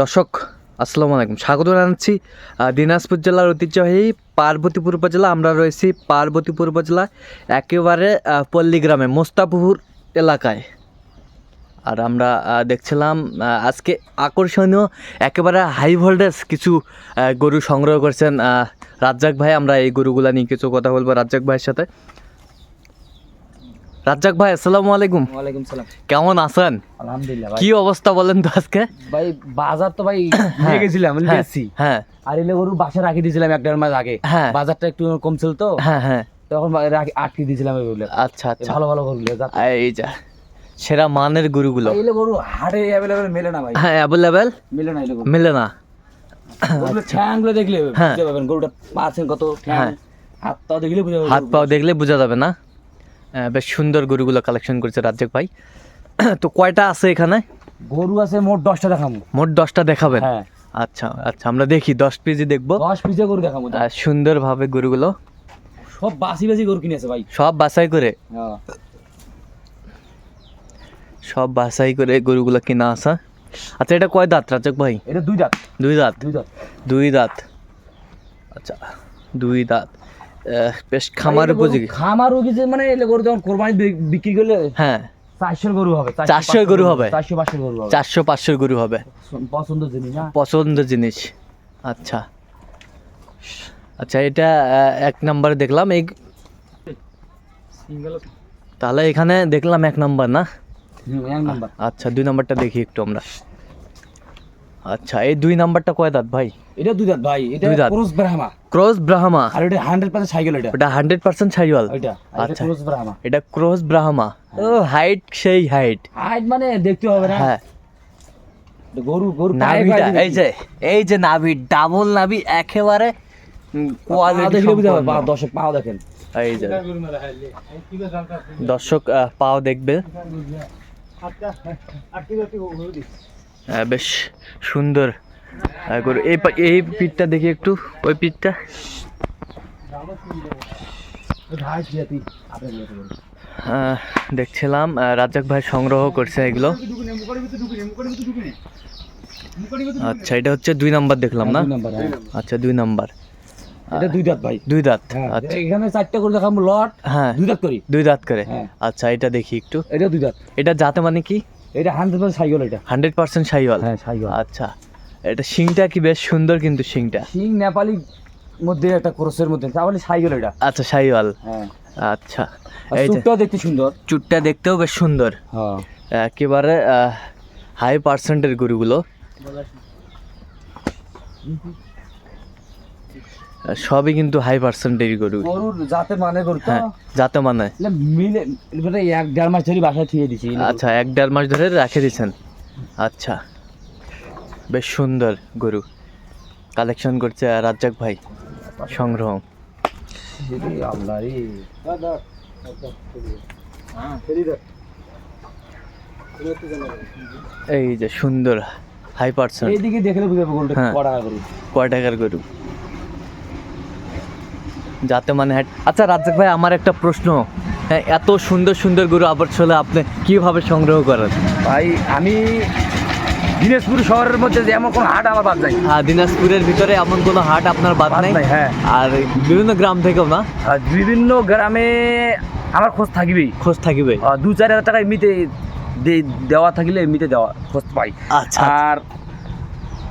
দর্শক আসসালামু আলাইকুম। স্বাগত জানাচ্ছি দিনাজপুর জেলার ঐতিহ্যবাহী পার্বতীপুর উপজেলা। আমরা রয়েছি পার্বতীপুর উপজেলা একেবারে আহ, পল্লী গ্রামে মোস্তাপুর এলাকায়। আর আমরা দেখছিলাম আজকে আকর্ষণীয় একেবারে হাই ভোল্টেজ কিছু গরু সংগ্রহ করছেন রাজ্জাক ভাই। আমরা এই গরুগুলা নিয়ে কিছু কথা বলব রাজ্জাক ভাইয়ের সাথে। রাজ্জাক ভাই আসসালামু আলাইকুম। ওয়ালাইকুম সালাম। কেমন আছেন? আলহামদুলিল্লাহ ভাই। কি অবস্থা বলেন তো আজকে? ভাই বাজার তো ভাই নিয়ে গেছিলাম হ্যাঁ, বেশি হ্যাঁ। আর এলে গরু বাসা রাখি দিয়েছিলাম এক দেড় মাস আগে। হ্যাঁ। বাজারটা একটু কম ছিল তো। হ্যাঁ হ্যাঁ। তখন রাখি- আটকে দিয়েছিলাম এগুলো। আচ্ছা আচ্ছা। ভালো ভালো যা- এই যা সেরা মানের গরুগুলো। এলে গরু হাটে অ্যাভেলেবেল মেলে না ভাই। হ্যাঁ অ্যাভেলেবেল মেলে না এলে গরু। মিলে না। ঠ্যাংগুলো দেখলে হ্যাঁ। বুঝতে পারবেন গরুটা পাচ্ছেন কত ঠ্যাং। হ্যাঁ। হাত পা দেখলে পারবেন হাত পাও দেখলে বোঝা যাবে না? বেশ সুন্দর গরুগুলো কালেকশন করছে রাজ্জাক ভাই। তো কয়টা আছে এখানে? গরু আছে মোট দশটা দেখাবো। মোট দশটা দেখাবেন? হ্যাঁ। আচ্ছা আচ্ছা আমরা দেখি দশ পিজি দেখব। দশ পিসে গরু দেখাবো। সুন্দরভাবে গরুগুলো। সব বাসি বাসি গরু কিনেছে ভাই। সব বাছাই করে? হ্যাঁ। সব বাছাই করে গরুগুলো কিনা আসা আচ্ছা এটা কয় দাঁত রাজ্জাক ভাই? এটা দুই দাঁত। দুই দাঁত? দুই দাঁত। দুই দাঁত। আচ্ছা দুই দাঁত। বেশ খামার উপযোগী খামার উপযোগী মানে এলে গরু যখন কোরবানি বিক্রি করলে হ্যাঁ। চারশো গরু হবে 400 গরু হবে? চারশো পাঁচশো গরু হবে। চারশো পাঁচশো গরু হবে। পছন্দ জিনিস না? পছন্দের জিনিস। আচ্ছা। আচ্ছা এটা এক নাম্বার দেখলাম এই তাহলে এখানে দেখলাম এক নাম্বার না? আচ্ছা দুই নাম্বারটা দেখি একটু আমরা। আচ্ছা এই দুই নাম্বারটা কয় দাঁত ভাই এটা দুই দাঁত ভাই এটা দুই দাঁত। ক্রস ব্রাহ্মা ক্রস ব্রাহ্মা আর এটা হান্ড্রেড পার্সেন্ট সাইকেল এটা হান্ড্রেড পার্সেন্ট সাইওয়াল এটা আচ্ছা ক্রস ব্রাহ্মা এটা ক্রস ব্রাহ্মা ও হাইট সেই হাইট হাইট মানে দেখতে হবে না হ্যাঁ গরু গরু নাভিটা এই যে এই যে নাভি ডাবল নাভি একেবারে দশক পাও দেখেন এই যে দর্শক পাও দেখবে আহ, বেশ সুন্দর। গরু। এই এই পিঠটা দেখি একটু। ওই পিঠটা। দেখছিলাম। আহ, রাজ্জাক ভাই সংগ্রহ করছে এগুলো। আচ্ছা এটা হচ্ছে দুই নাম্বার দেখলাম না? নাম্বার, হ্যাঁ। আচ্ছা দুই নাম্বার। এটা দুই দাঁত ভাই। দুই দাঁত। হ্যাঁ, আচ্ছা। এখানে চারটা করে দেখাবো লট। হ্যাঁ। দুই দাঁত করি। দুই দাঁত করে। হ্যাঁ। আচ্ছা এটা দেখি একটু। এটা দুই দাঁত। এটা যাতে মানে কি? এটা হান্ড্রেড পার্সেন্ট সাইকেল এটা। হান্ড্রেড পার্সেন্ট সাইওয়াল হ্যাঁ সাইকেল। আচ্ছা এটা শিংটা কি বেশ সুন্দর কিন্তু শিংটা? সিং নেপালি মধ্যে একটা ক্রসের মধ্যে তাহলে সাইকেল এটা। আচ্ছা সাইওয়াল হ্যাঁ। আচ্ছা যে দেখতে সুন্দর। চুটটা দেখতেও বেশ সুন্দর। হ্যাঁ। একেবারে হাই পার্সেন্টের গরুগুলো। সবই কিন্তু হাই পার্সেন্টের গরু। গরুর জাতে মানে গরু হ্যাঁ যাতে মানে। মিলে মানে এক দেড় মাস ধরে বাসায় থিয়ে দিছি। আচ্ছা এক দেড় মাস ধরে রেখে দিয়েছেন আচ্ছা বেশ সুন্দর গরু। কালেকশন করছে রাজ্জাক ভাই সংগ্রহ। এই যে সুন্দর হাই পার্সেন্ট এইদিকে দেখলে পারব গরুটা হ্যাঁ। কয় টাকার গরু? যাতে মানে হাট- আচ্ছা রাজ্জাক ভাই আমার একটা প্রশ্ন। হ্যাঁ এত সুন্দর সুন্দর গরু আবার চলে আপনি কীভাবে সংগ্রহ করেন? ভাই আমি দিনাজপুর শহরের মধ্যে যে এমন কোনো হাট আমার বাদ নাই। হ্যাঁ দিনাজপুরের ভিতরে এমন কোনো হাট আপনার বাদ নাই? নাই, হ্যাঁ। আর বিভিন্ন গ্রাম থেকেও না? বিভিন্ন গ্রামে আমার খোঁজ থাকিবেই। খোঁজ থাকিবে দু চার হাজার টাকা এমনিতে দেওয়া থাকলে এমনিতে দেওয়া খোঁজ পাই। আচ্ছা। আর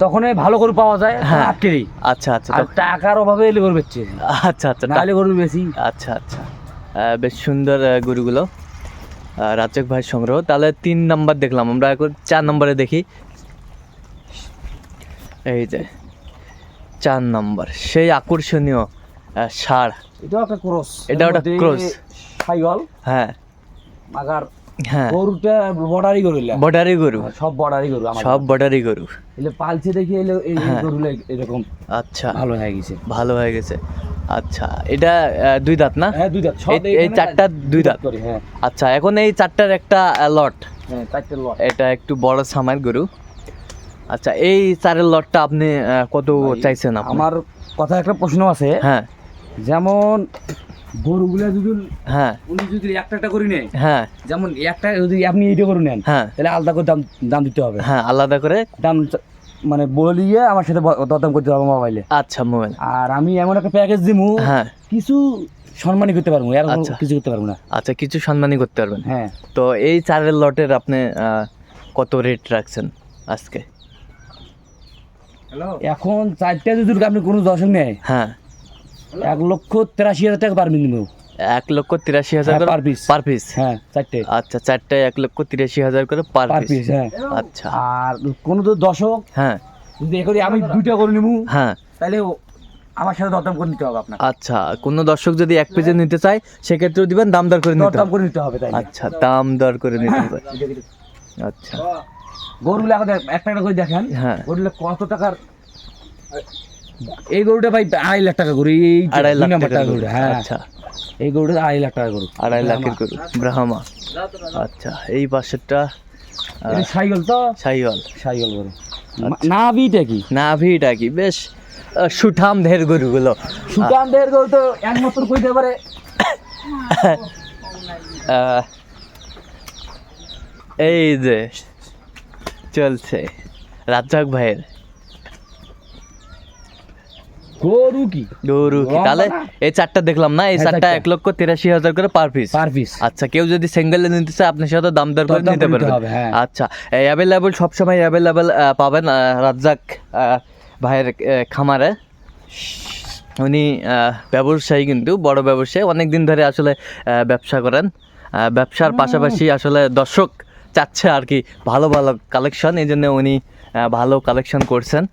তখন ভালো গরু পাওয়া যায় হ্যাঁ। আটকেরই। আচ্ছা আচ্ছা আর টাকার অভাবে এলে গরু বেচছে। আচ্ছা আচ্ছা নাহলে গরু বেশি। আচ্ছা আচ্ছা। বেশ সুন্দর গরুগুলো। আহ, রাজ্জাক ভাই সংগ্রহ। তাহলে তিন নাম্বার দেখলাম। আমরা এখন চার নম্বরে দেখি। এই যে চার নম্বর। সেই আকর্ষণীয় ষাঁড় এটাও একটা ক্রস। এটা একটা। সাইগল হ্যাঁ। মাগার। হ্যাঁ। গরুটা বর্ডারি গরু। বর্ডারি গরু। সব বর্ডারি গরু সব বর্ডারি গরু। এলে পালছে দেখি এলে এই হ্যাঁ। গরুগুলো এরকম আচ্ছা। ভালো হয়ে গেছে। ভালো হয়ে গেছে। আচ্ছা এটা দুই দাঁত না? হ্যাঁ দুই দাঁত। এই- এই চারটা দুই দাঁত। হ্যাঁ। আচ্ছা এখন এই চারটার একটা লট। হ্যাঁ চারটে লট। এটা একটু বড় সামার গরু। আচ্ছা এই চারের লটটা আপনি কত চাইছেন আমার কথা একটা প্রশ্ন আছে। হ্যাঁ। যেমন গরুগুলা যদি হ্যাঁ। উনি যদি একটা একটা করে নেয় হ্যাঁ। যেমন একটা যদি আপনি এইটা করে নেন হ্যাঁ। তাহলে আলাদা করে দাম দাম দিতে হবে। হ্যাঁ আলাদা করে দাম মানে বলিয়ে আমার সাথে দরদাম করতে হবে মোবাইলে আচ্ছা মোবাইল আর আমি এমন একটা প্যাকেজ দিমু হ্যাঁ। কিছু সম্মানই করতে পারব আর আচ্ছা। কিছু করতে পারব না। আচ্ছা কিছু সম্মানই করতে পারবেন। হ্যাঁ। তো এই চারের লটের আপনি কত রেট রাখছেন আজকে? এখন চারটা যদি আপনি কোনো দর্শক নেয় হ্যাঁ। এক লক্ষ তেরাশি হাজার টাকা পারবেন দিব এক লক্ষ তিরাশি হাজার হ্যাঁ, করে per piece। পার পিস হ্যাঁ চারটে। আচ্ছা চারটায় এক লক্ষ তিরাশি হাজার করে পার পার পিস পিস হ্যাঁ। আচ্ছা। আর কোনো তো দর্শক? হ্যাঁ। যদি এ করি আমি দুইটা করে নিবো। হ্যাঁ। তাহলে আমার সাথে দরদাম করে নিতে হবে আপনার আচ্ছা কোনো দর্শক যদি এক পেজে নিতে চায় সেক্ষেত্রেও দিবেন দাম দর করে নিতে হবে। করে নিতে হবে তাই আচ্ছা দাম দর করে নিতে হবে। আচ্ছা। গরুগুলো এখন একটা একটা করে দেখেন। হ্যাঁ। গরুগুলো কত টাকার? এই গরুটা ভাই আড়াই লাখ টাকা গরু এই আড়াই লাখ টাকা গরুটা হ্যাঁ। আচ্ছা। এই গরুটা আড়াই লাখ টাকা গরু। আড়াই লাখের গরু ব্রাহ্মা। আচ্ছা এই তো? গরু। আচ্ছা। কি? নাভিটা কি? বেশ সুঠাম গরুগুলো। সুতান দের গরু তো একমাত্র কইতে পারে। এই যে চলছে। রাজ্জাক ভাইয়ের গরু কি গরু কি তাহলে এই চারটা দেখলাম না? এই হ্যাঁ, চারটা। এক লক্ষ তিরাশি হাজার করে পার পিস পার পিস আচ্ছা কেউ যদি সিঙ্গেলে নিতে চায় আপনার সাথে দাম দর করে নিতে হবে, হ্যাঁ। আচ্ছা অ্যাভেলেবল সবসময় অ্যাভেলেবল পাবেন রাজ্জাক ভাইয়ের খামারে। উনি ব্যবসায়ী কিন্তু বড় ব্যবসায়ী। অনেক দিন ধরে আসলে ব্যবসা করেন। ব্যবসার পাশাপাশি আসলে দর্শক চাচ্ছে আর কি ভালো ভালো কালেকশন এই জন্য উনি ভালো কালেকশন করছেন।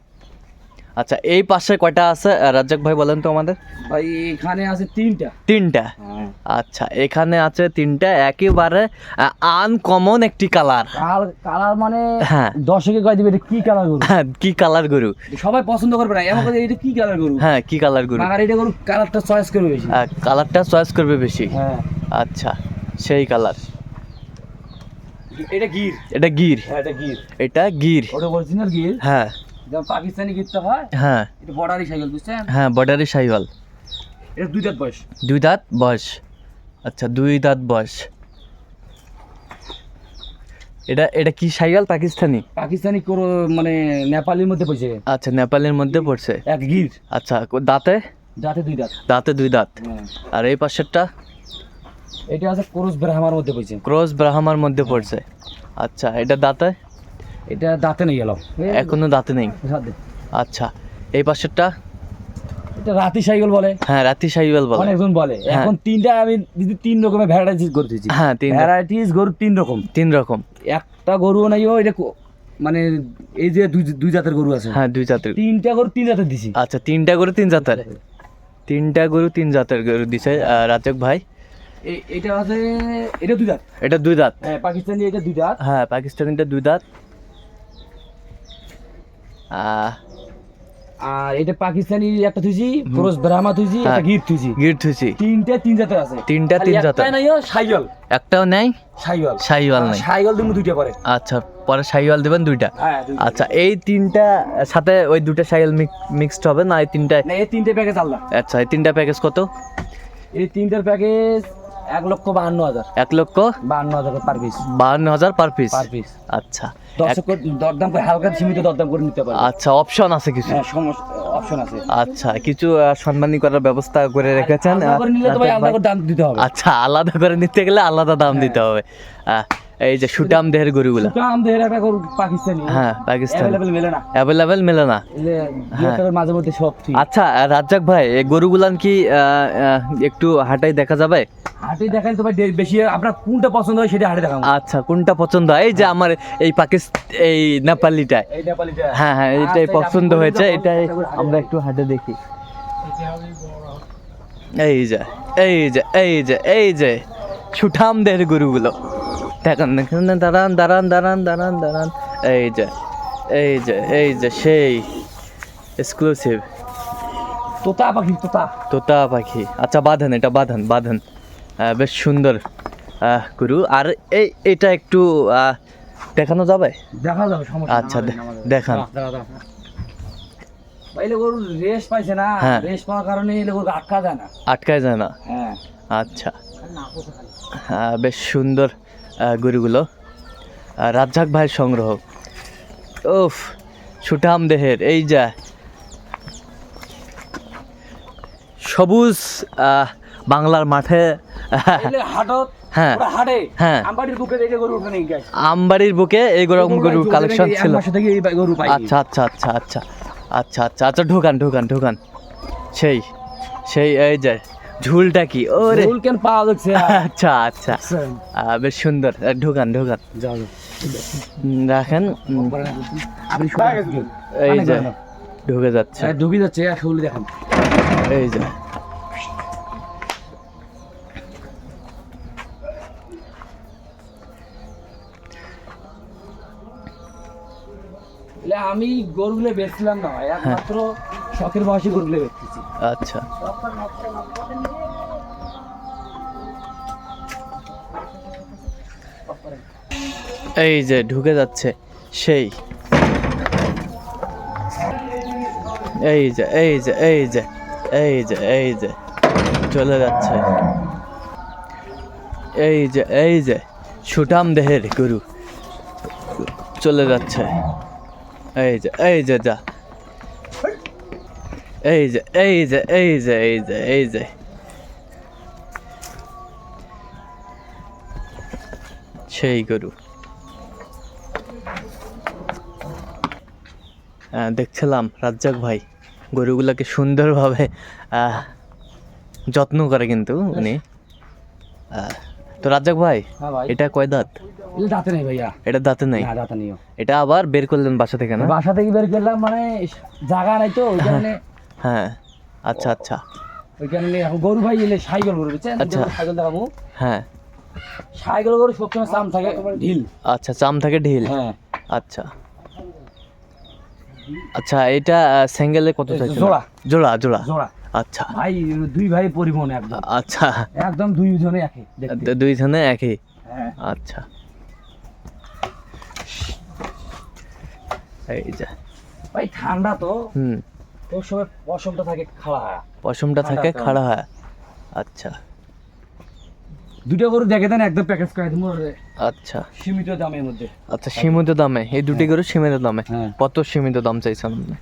আচ্ছা এই পাশে কয়টা আছে? রাজ্জাক ভাই বলেন তো আমাদের। ভাই এখানে আছে তিনটা। তিনটা? আচ্ছা এখানে আছে তিনটা। একেবারে আনকমন একটি কালার কাল কালার মানে হ্যাঁ। দর্শকে কয় দিবে এটা কি কালার গরু? হ্যাঁ কি কালার গরু? সবাই পছন্দ করবে না। এমন এটা কি কালার গরু? হ্যাঁ কি কালার গরু? আর এটা গরু কালারটা চয়েস করবে বেশি। হ্যাঁ কালারটা চয়েস করবে বেশি? হ্যাঁ। আচ্ছা সেই কালার এটা গির। এটা গির। হ্যাঁ এটা গির। এটা গির। ওটা অরিজিনাল গির। হ্যাঁ। যেমন পাকিস্তানি গিরটা হয় হ্যাঁ। এটা বর্ডারি সাইকেল বুঝছেন? হ্যাঁ বর্ডারি সাইওয়াল এটা দুই দাঁত বয়স। দুই দাঁত বয়স। আচ্ছা দুই দাঁত বয়স। এটা এটা কি সাইওয়াল পাকিস্তানি? পাকিস্তানি কোনো মানে নেপালির মধ্যে পড়ছে। আচ্ছা নেপালের মধ্যে পড়ছে। এক গির। আচ্ছা দাঁতে? যাতে দুই দাঁত। দাঁতে দুই দাঁত। হ্যাঁ। আর এই পাশেরটা? এটা আছে কোরস ব্রাহ্মার মধ্যে পড়ছে। ক্রস ব্রাহ্মার মধ্যে পড়ছে। আচ্ছা এটা দাঁতে? এটা দাঁতে নেই গেল এখনও দাঁতে নেই? আচ্ছা এই পাশেরটা? এটা রাতি সাইকেল বলে। হ্যাঁ রাতি সাইওয়াল বলে। অনেকজন বলে। হ্যাঁ। এখন তিনটা আমি যদি তিন রকমের ভ্যারাইটিস গরু দিয়েছি। হ্যাঁ তিন ভ্যারাইটিস গরু তিন রকম। তিন রকম। একটা গরু নাই ও এটা মানে এই যে দুই দুই জাতের গরু আছে। হ্যাঁ দুই জাতের। তিনটা গরু তিন জাতের দিছি। আচ্ছা তিনটা গরু তিন জাতের। তিনটা গরু তিন জাতের গরু দিছে রাজক ভাই। এটা আছে এটা দুই দাঁত এটা দুই দাঁত হ্যাঁ পাকিস্তানি এটা দুই দাঁত হ্যাঁ পাকিস্তানিটা দুই দাঁত আর এটা পাকিস্তানি একটা থুইছি ক্রস ব্রাহ্মা থুইছি একটা হ্যাঁ। গির থুইছি। গির থুসি তিনটা তিন জাতের আছে। তিনটা তিন জাতের। নাই ও সাইকেল একটাও নেই? সাইকেল সাইওয়াল নেই। সাইকেল তুমি দুইটা করে আচ্ছা পরে সাইওয়াল দেবেন দুইটা? হ্যাঁ আচ্ছা এই তিনটা সাথে ওই দুটা সাইকেল মিক্সড হবে না? এই তিনটা না এই তিনটে প্যাকেজ আলাদা। আচ্ছা এই তিনটা প্যাকেজ কত? এই তিনটার প্যাকেজ এক লক্ষ বাহান্ন হাজার। এক লক্ষ বাহান্ন হাজার পার পিস বাহান্ন হাজার পার পিস পার পিস আচ্ছা। দর্শক দরদাম করে হালকা সীমিত দরদাম করে নিতে পারে আচ্ছা অপশন আছে কিছু? হ্যাঁ অপশন আছে। আচ্ছা কিছু সম্মানী করার ব্যবস্থা করে রেখেছেন আলাদা করে দাম দিতে হবে। আচ্ছা আলাদা করে নিতে গেলে আলাদা দাম দিতে হবে। আহ, এই যে সুটাম দেহের গরুগুলা। দাম দেহের একটা গরু পাকিস্তানি। হ্যাঁ পাকিস্তান। অ্যাভেলেবেল মেলে না। অ্যাভেলেবেল মেলে না। হ্যাঁ। মাঝে মধ্যে সব ঠিক। আচ্ছা রাজ্জাক ভাই এই গরুগুলান কি একটু হাটাই দেখা যাবে? হাটে দেখালে বেশি আপনার কোনটা পছন্দ হয় সেটা হাটে দেখাবো। আচ্ছা কোনটা পছন্দ হয়? এই যে আমার এই পাকিস্তান এই নেপালিটা এই নেপালিটা। হ্যাঁ হ্যাঁ এটাই আচ্ছা, পছন্দ হয়েছে এটাই আমরা একটু হাটে দেখি। এই যে এই যে এই যে এই যে সুঠামদের গরুগুলো। দেখেন দেখেন দাঁড়ান দাঁড়ান দাঁড়ান দাঁড়ান দাঁড়ান। এই যে এই যে এই যে সেই এক্সক্লুসিভ তোতা পাখি তোতা। তোতা পাখি। আচ্ছা বাঁধেন এটা বাঁধেন বাঁধেন। বেশ সুন্দর। গরু আর এই এটা একটু দেখানো যাবে? দেখা যাবে সমস্যা আচ্ছা, দেখান। এলে গরু রেস পাইছে না হ্যাঁ। রেস পাওয়ার কারণে এলে গরু আটকা যায় না। আটকায় যায় না। হ্যাঁ। আচ্ছা। আহ, বেশ সুন্দর। গরুগুলো। রাজ্জাক ভাইয়ের সংগ্রহ। ওফ সুঠাম দেহের এই যা। সবুজ বাংলার মাঠে। হ্যাঁ। হ্যাঁ। আমবাড়ির বুকে এই গরম গরু কালেকশন ছিল। আচ্ছা আচ্ছা আচ্ছা আচ্ছা আচ্ছা আচ্ছা আচ্ছা ঢোকান ঢোকান ঢোকান। সেই সেই এই যে। ঝুলটা কি? ওরে। ফুল কেন পাওয়া যাচ্ছে? আচ্ছা আচ্ছা। বেশ সুন্দর। ঢোকান ঢোকান। যাও রাখেন। আপনি এই যে ঢুকে যাচ্ছে। ঢুকে যাচ্ছে দেখেন এই যে। আমি গরুগুলো বেচছিলাম না একমাত্র শখের বয়সী গরুগুলো বেচতেছি। আচ্ছা। এই যে ঢুকে যাচ্ছে, সেই। এই যে এই যে এই যে এই যে এই যে, চলে যাচ্ছে। এই যে এই যে, সুঠাম দেহের গরু চলে যাচ্ছে। এই যে এই যে, যা। এই যে এই যে এই যে এই যে এই যে সেই গরু দেখছিলাম রাজ্জাক ভাই গরুগুলোকে সুন্দরভাবে যত্ন করে কিন্তু উনি। তো রাজ্জাক ভাই হ্যাঁ ভাই। এটা কয় দাঁত? দাঁতে নেই ভাইয়া। এটা দাঁতে নাই? দাঁতে নেই এটা আবার বের করলেন বাসা থেকে না? বাসা থেকে বের করলাম মানে জায়গা নাই তো ওই কারণে হ্যাঁ আচ্ছা আচ্ছা। ওই কারণে এখন গরু ভাই এলে সাইকেল গরু বুঝছেন? আচ্ছা। সাইকেল দেখাবো। হ্যাঁ। সাইকেল গরু সবসময় চাম থাকে ঢিল। আচ্ছা চাম থাকে ঢিল? হ্যাঁ। আচ্ছা। আচ্ছা এটা সিঙ্গেলে কত চাইছেন? জোড়া। জোড়া জোড়া। জোড়া। আচ্ছা। ভাই দুই ভাই পরিবহন একদম। আচ্ছা। একদম দুই জনে একই দুই জনে একই হ্যাঁ। আচ্ছা। এই যে। ভাই ঠান্ডা তো। হুম। ওর সময় পশমটা থাকে খাড়া পশমটা থাকে খাড়া হয় আচ্ছা। দুটো গরু দেখে দেন একদম প্যাকেজ করে দিব আচ্ছা। সীমিত দামের মধ্যে। আচ্ছা সীমিত দামে। এই দুটি গরু সীমিত দামে। হ্যাঁ। কত সীমিত দাম চাইছেন আপনি?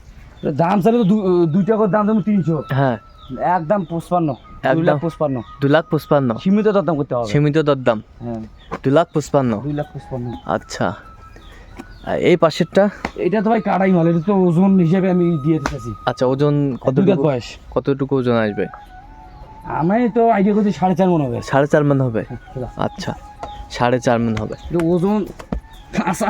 দাম চাইলে তো দু- দুইটা করে দাম দেবো তিনশো। হ্যাঁ। একদম পঁচপান্ন। দুই লাখ পঁচপান্ন। দু লাখ পঁচপান্ন। সীমিত দরদাম করতে হবে। সীমিত দরদাম। হ্যাঁ। দু লাখ পঁচপান্ন। দুই লাখ পঁচপান্ন। আচ্ছা। এই পাশেরটা? এটা তো ভাই কাটাই মাল এটা তো ওজন হিসেবে আমি দিয়ে দিতেছি। আচ্ছা ওজন কতটুকু বয়স। কতটুকু ওজন আসবে? আমি তো আইডিয়া করছি সাড়ে চার মনে হবে। সাড়ে চার মান হবে? আচ্ছা সাড়ে চার মান হবে। ওজন আচ্ছা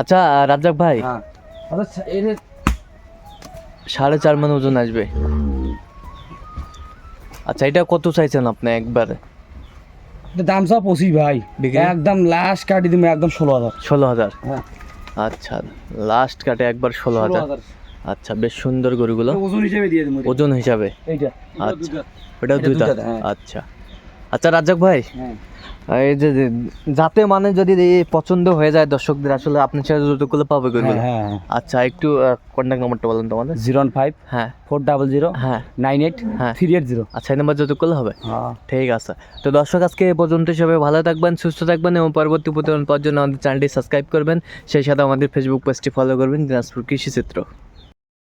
আচ্ছা রাজ্জাক ভাই হ্যাঁ। আচ্ছা সাড়ে চার মান ওজন আসবে। আচ্ছা এটা কত চাইছেন আপনি একবার? দাম সব পঁচিশ ভাই। একদম লাস্ট কাটি দিবে একদম ষোলো হাজার। ষোলো হাজার? হ্যাঁ। আচ্ছা লাস্ট কাটে একবার ষোলো হাজার। আচ্ছা বেশ সুন্দর গরুগুলো। ওজন হিসাবে দিয়ে দেবো ওজন হিসাবে? আচ্ছা। ওটা দুটা দুই হ্যাঁ। আচ্ছা। আচ্ছা রাজ্জাক ভাই হ্যাঁ। এই যে যাতে মানে যদি পছন্দ হয়ে যায় দর্শকদের আসলে আপনার সাথে যতগুলো পাবে গরুগুলো হ্যাঁ হ্যাঁ। আচ্ছা একটু কন্ট্যাক্ট নাম্বারটা বলেন তোমাদের জিরো ফাইভ হ্যাঁ। ফোর ডাবল জিরো হ্যাঁ। নাইন এইট হ্যাঁ। Three eight zero. আচ্ছা এই নাম্বার যতগুলো হবে? হ্যাঁ। ঠিক আছে। তো দর্শক আজকে এ পর্যন্ত সবাই ভালো থাকবেন সুস্থ থাকবেন এবং পরবর্তী প্রতিবেদন পাওয়ার জন্য আমাদের চ্যানেলটি সাবস্ক্রাইব করবেন। সেই সাথে আমাদের ফেসবুক পেজটি ফলো করবেন দিনাজপুর কৃষি চিত্র